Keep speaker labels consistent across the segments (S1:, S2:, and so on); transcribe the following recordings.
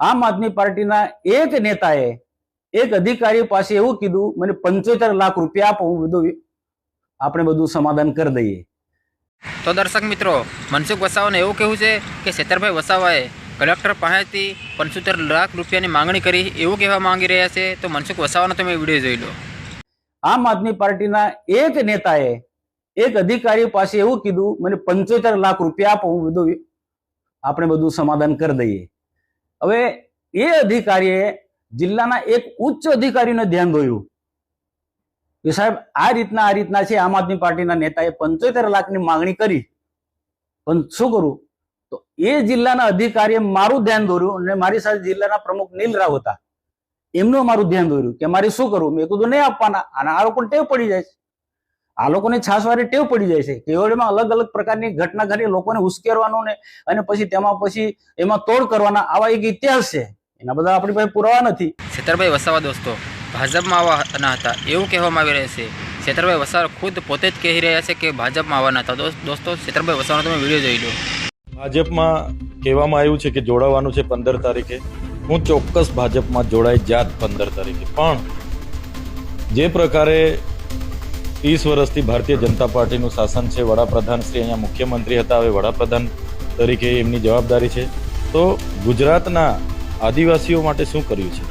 S1: આમ આદમી પાર્ટીના એક નેતાએ એક અધિકારી પાસે એવું કીધું મને પંચોતેર લાખ રૂપિયા આપો હું બધું આપણે બધું સમાધાન કરી દઈએ.
S2: તો દર્શક મિત્રો મનસુખ વસાવાને એવું કહેવું છે કે શેતરભાઈ વસાવાએ કલેક્ટર પાસેથી પંચોતેર લાખ રૂપિયાની માંગણી કરી એવું કહેવા માંગી રહ્યા છે. તો મનસુખ વસાવાનો તમે વીડિયો જોઈ લો.
S1: આમ આદમી પાર્ટીના એક નેતાએ એક અધિકારી પાસે એવું કીધું મને પંચોતેર લાખ રૂપિયા આપો હું બધું આપણે બધું સમાધાન કરી દઈએ. હવે એ અધિકારીએ જિલ્લાના એક ઉચ્ચ અધિકારીને ધ્યાન દોર્યું કે સાહેબ, આ રીતના આ રીતના છે. આમ આદમી પાર્ટીના નેતાએ પંચોતેર લાખની માંગણી કરી. પણ શું કરું? તો એ જિલ્લાના અધિકારીએ મારું ધ્યાન દોર્યું અને મારી સાથે જિલ્લાના પ્રમુખ નીલ રાવ હતા. એમનું મારું ધ્યાન દોર્યું કે મારે શું કરવું મેં કીધું, નહીં આપવાના. અને આ લોકો ટેવ પડી જાય છે. આ લોકોને છાસવારી ટેવ પડી જાય છે. કેવડીમાં અલગ અલગ પ્રકારની ઘટના ઘટી લોકોને ઉશ્કેરવાનું ને અને પછી તેમાં પછી એમાં તોડ કરવાના આવા એક ઇતિહાસ છે. એના બધા આપણી પાસે પુરાવા નથી.
S2: છેતરભાઈ વસાવા દોસ્તો ભાજપમાં આવવાના હતા એવું કહેવામાં આવી રહ્યા છે. છેતરભાઈ વસાવા ખુદ પોતે જ કહી રહ્યા છે કે ભાજપમાં આવવાના હતા. દોસ્ત- દોસ્તો છેતરભાઈ વસાવાનો તમે વીડિયો જોઈ લો.
S3: ભાજપમાં કહેવામાં આવ્યું છે કે જોડાવાનું છે પંદર તારીખે. હું ચોક્કસ ભાજપમાં જોડાઈ જાત પંદર તારીખે. પણ જે પ્રકારે ત્રીસ વર્ષથી ભારતીય જનતા પાર્ટીનું શાસન છે. વડાપ્રધાન શ્રી અહીંયા મુખ્યમંત્રી હતા. હવે વડાપ્રધાન તરીકે એમની જવાબદારી છે. તો ગુજરાતના આદિવાસીઓ માટે શું કર્યું છે?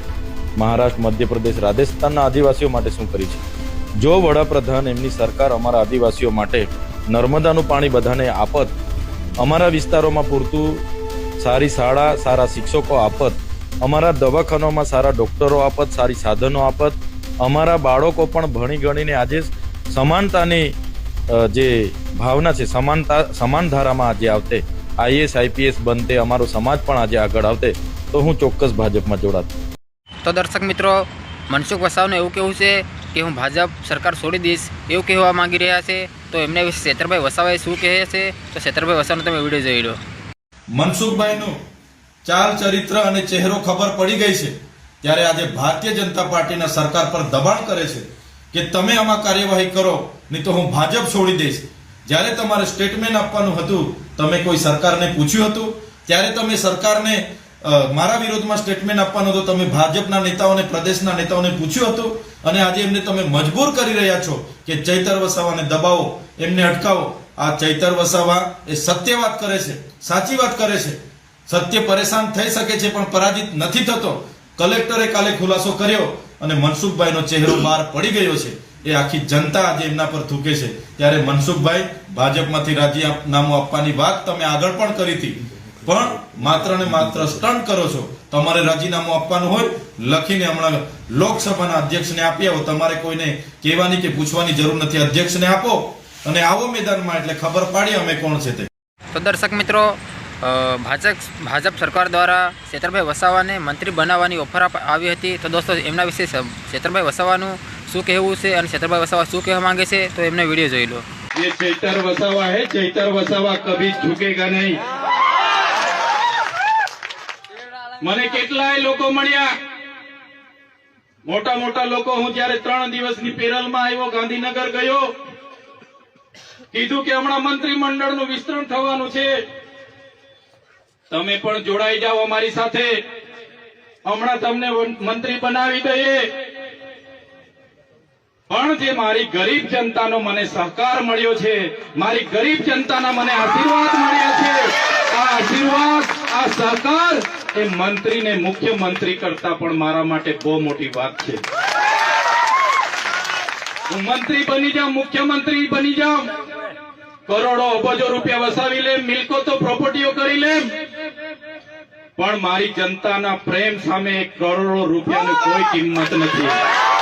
S3: મહારાષ્ટ્ર, મધ્યપ્રદેશ, રાજસ્થાનના આદિવાસીઓ માટે શું કર્યું છે? જો વડાપ્રધાન એમની સરકાર અમારા આદિવાસીઓ માટે નર્મદાનું પાણી બધાને આપત, અમારા વિસ્તારોમાં પૂરતું સારી શાળા, સારા શિક્ષકો આપત, અમારા દવાખાનામાં સારા ડોક્ટરો આપત, સારી સાધનો આપત, અમારા બાળકો પણ ભણી ગણીને આજે સમાનતાની જે ભાવના છે સમાનતા સમાન ધારામાં આજે આવતે આઈએસ આઈપીએસ બનતે અમારો સમાજ પણ આજે આગળ આવતે તો હું ચોક્કસ ભાજપમાં જોડાત.
S2: તો દર્શક મિત્રો મનસુખ વસાવને એવું કહેવું છે કે હું ભાજપ સરકાર છોડી દઈશ એવું કહેવા માંગી રહ્યા છે. તો એમને વિશે શેતરભાઈ વસાવાએ શું કહે છે? તો શેતરભાઈ વસાવાનો તમે વીડિયો જોઈ લો.
S4: મનસુખભાઈનું ચાલ ચરિત્ર અને ચહેરો ખબર પડી ગઈ છે ત્યારે આજે ભારતીય જનતા પાર્ટીના સરકાર પર દબાણ કરે છે. કે તમે આમાં કાર્યવાહી કરો, નહીં તો હું ભાજપ છોડી દઈશ. જ્યારે તમારે સ્ટેટમેન્ટ આપવાનું હતું, તમે કોઈ સરકારને પૂછ્યું હતું? ત્યારે તમે સરકારને મારા વિરોધમાં સ્ટેટમેન્ટ આપવાનું હતું, તમે ભાજપના નેતાઓને, પ્રદેશના નેતાઓને પૂછ્યું હતું? અને આજે એમને તમે મજબૂર કરી રહ્યા છો કે ચૈતર વસાવાને દબાવો, એમને અટકાવો. આ ચૈતર વસાવા એ સત્ય વાત કરે છે, સાચી વાત કરે છે. સત્ય પરેશાન થઈ શકે છે, પણ પરાજિત નથી થતો. કલેક્ટરે કાલે ખુલાસો કર્યો. અને મનસુખભાઈનો ચહેરો બહાર પડી ગયો છે. એ આખી જનતા આજે એમના પર થૂકે છે. ત્યારે મનસુખભાઈ ભાજપમાંથી રાજીનામું આપવાની વાત તમે આગળ પણ કરી હતી. પણ માત્ર ને માત્ર સ્ટન્ટ કરો છો. તમારે રાજીનામું આપવાનું હોય, લખીને હમણાં લોકસભાના અધ્યક્ષને આપી આવો. તમારે કોઈને કહેવાની કે પૂછવાની જરૂર નથી. અધ્યક્ષને આપો અને આવો મેદાનમાં એટલે ખબર પાડી અમે કોણ છે તે.
S2: તો દર્શક મિત્રો ભાજપ ભાજપ સરકાર દ્વારા છેતરભાઈ વસાવાને મંત્રી બનાવવાની ઓફર આપ- આવી હતી તો દોસ્તો એમના વિશે સ- છેતરભાઈ વસાવાનું શું કહેવું છે અને છેતરભાઈ વસાવા શું કહેવા માંગે છે તો એમને વિડીયો જોઈ લો
S5: ये चैतर वसावा है चैतर वसावा कभी झुकेगा नहीं મને કેટલાય લોકો મળ્યા મોટા મોટા લોકો હું જયારે ત્રણ દિવસની પેરલમાં આવ્યો ગાંધીનગર ગયો કીધું કે હમણાં મંત્રીમંડળનું વિસ્તરણ થવાનું છે તમે પણ જોડાઈ જાઓ અમારી સાથે. હમણાં તમને મંત્રી બનાવી દઈએ. પણ જે મારી ગરીબ જનતાનો મને સહકાર મળ્યો છે, મારી ગરીબ જનતાના મને આશીર્વાદ મળ્યા છે. આ આશીર્વાદ, આ સહકાર એ મંત્રીને મુખ્યમંત્રી કરતા પણ મારા માટે બહુ મોટી વાત છે. હું મંત્રી બની જાઉં, મુખ્યમંત્રી બની જાઉં. કરોડો અબજો રૂપિયા વસાવી લેમ તો પ્રોપર્ટીઓ કરી લેમ. પણ મારી જનતાના પ્રેમ સામે કરોડો રૂપિયાની કોઈ કિંમત નથી.